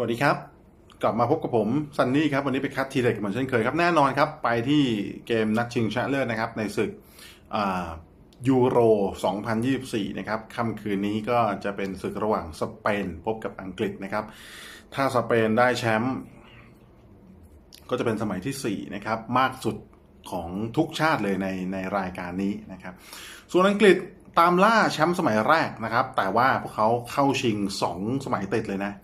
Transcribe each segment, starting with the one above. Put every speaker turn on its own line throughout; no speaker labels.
สวัสดีครับ กลับมาพบกับผมซันนี่ครับ วันนี้ไปคัดทีเด็กเหมือนเช่นเคยครับ แน่นอนครับ ไปที่เกมนัดชิงชนะเลิศนะครับ ในศึกยูโร 2024 นะครับค่ำคืนนี้ก็จะเป็นศึกระหว่างสเปนพบกับอังกฤษนะครับ ถ้าสเปนได้แชมป์ก็จะเป็นสมัยที่ 4 นะครับ มากสุดของทุกชาติเลยในในรายการนี้นะครับ ส่วนอังกฤษตามล่าแชมป์สมัยแรกนะครับ แต่ว่าพวกเขาเข้าชิง 2 สมัยติดเลยนะ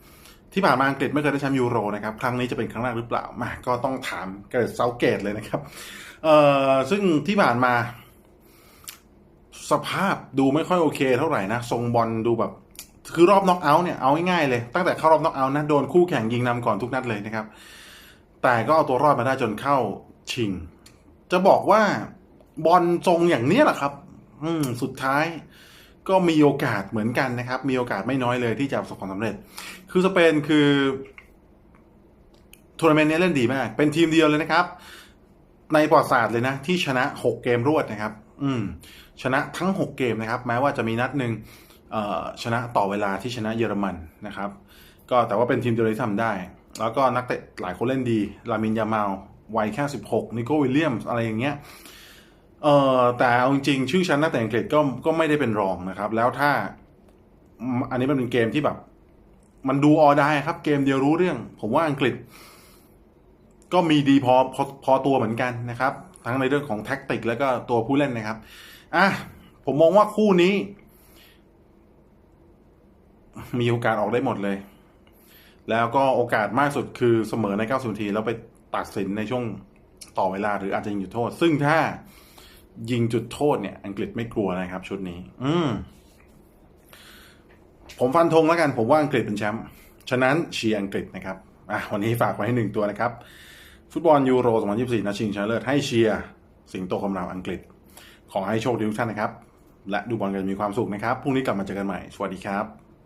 ที่ผ่านมาอังกฤษไม่เคยได้แชมป์ยูโรนะครับครั้งนี้จะเป็นครั้งแรกหรือเปล่ามาก็ต้องถามเกิดเซาเกตเลยนะครับเอ่อซึ่งที่ผ่านมา สภาพดูไม่ค่อยโอเค เท่าไหร่นะทรงบอลดูแบบ คือรอบน็อกเอาท์เนี่ยเอาง่ายๆเลย ตั้งแต่เข้ารอบน็อกเอาท์นะโดนคู่แข่งยิงนำก่อนทุกนัดเลยนะครับ แต่ก็เอาตัวรอดมาได้จนเข้าชิง จะบอกว่าบอลทรงอย่างเนี้ยแหละครับ อืมสุดท้าย ก็มีโอกาสเหมือนกันนะครับ มีโอกาสไม่น้อยเลยที่จะประสบความสำเร็จ คือสเปนคือทัวร์นาเมนต์นี้เล่นดีมาก เป็นทีมเดียวเลยนะครับ ในประวัติศาสตร์เลยนะ ที่ชนะ 6 เกมรวดนะครับ อืม ชนะทั้ง 6 เกมนะครับ แม้ว่าจะมีนัดหนึ่งเอ่อชนะต่อเวลาที่ชนะเยอรมันนะครับ ก็แต่ว่าเป็นทีมเดียวที่ทำได้ แล้วก็นักเตะหลายคนเล่นดี ลามินยามาลวัยแค่ 16 นิโก้วิลเลียมอะไรอย่างเงี้ย เออแต่เอาจริงๆชื่อชั้นนักเตะอังกฤษก็ก็ไม่ได้เป็นรองนะครับ แล้วถ้าอันนี้มันเป็นเกมที่แบบ มันดูออได้ครับ เกมเดียวรู้เรื่อง ผมว่าอังกฤษ ก็มีดีพอพอพอตัวเหมือนกันนะครับ ทั้งในเรื่องของแท็กติก แล้วก็ตัวผู้เล่นนะครับอะผมมองว่าคู่นี้ มีโอกาสออกได้หมดเลย แล้วก็โอกาสมากสุดคือเสมอใน 90 นาที แล้วไปตัดสินในช่วงต่อเวลาหรืออาจจะยิงจุดโทษ ซึ่งถ้า ยิงจุดโทษเนี่ย อังกฤษไม่กลัวนะครับ ชุดนี้ อืมผมฟันธงแล้วกัน ผมว่าอังกฤษเป็นแชมป์ฉะนั้นเชียร์อังกฤษนะครับอะวันนี้ฝากไว้ให้หนึ่งตัวนะครับ ฟุตบอลยูโร 2024นัดชิงชนะเลิศให้เชียร์สิงโตคำรามอังกฤษ ขอให้โชคดีทุกท่านนะครับ และดูบอลกันมีความสุขนะครับพรุ่งนี้กลับมาเจอกันใหม่ สวัสดีครับ